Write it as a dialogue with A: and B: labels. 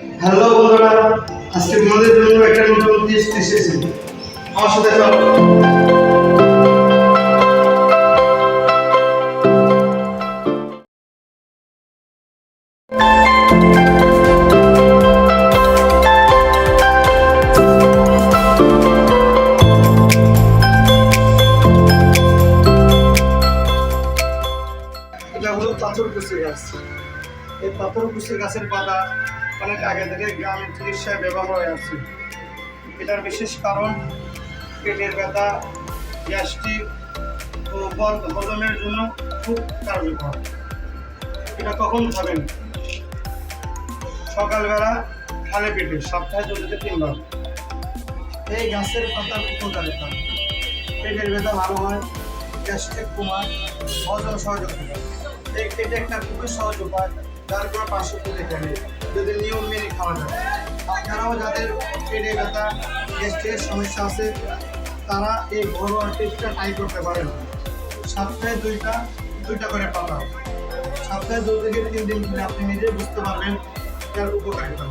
A: Hello বন্ধুরা, আজকে তোমাদের জন্য একটা নতুন টেস্ট এসেছে। আমার সাথে চলো এটা হলো পাথরকুচি গাছ। এই পাথরকুচি গাছের পাতা অনেক আগে থেকে গ্রামের চিকিৎসায় ব্যবহার হয়ে আসছে। এটার বিশেষ কারণ, পেটের ব্যথা, গ্যাস্ট্রিক ও বদ হজমের জন্য খুব কার্যকর। এটা কখন খাবেন? সকালবেলা খালি পেটে, সপ্তাহে দু থেকে তিনবার। এই গাছের পাতার উপকারিতা। পেটের ব্যথা ভালো হয়, গ্যাস্ট্রিক কমায়, হজম করে এই এটা একটা খুবই সহজ উপায়, যার কোনো পার্শ্ব প্রতিক্রিয়া যদি নিয়ম মেনে খাওয়া যায়। আপনারাও যাদের পেটে ব্যথা, গ্যাস্ট্রিকের সমস্যা আছে, তারা এই ঘরোয়া টেস্টটা ট্রাই করতে পারেন। সপ্তাহে দুইটা দুইটা করে পাতা। সপ্তাহে দু থেকে তিন দিন আপনি নিজে বুঝতে পারবেন এর উপকারিতা।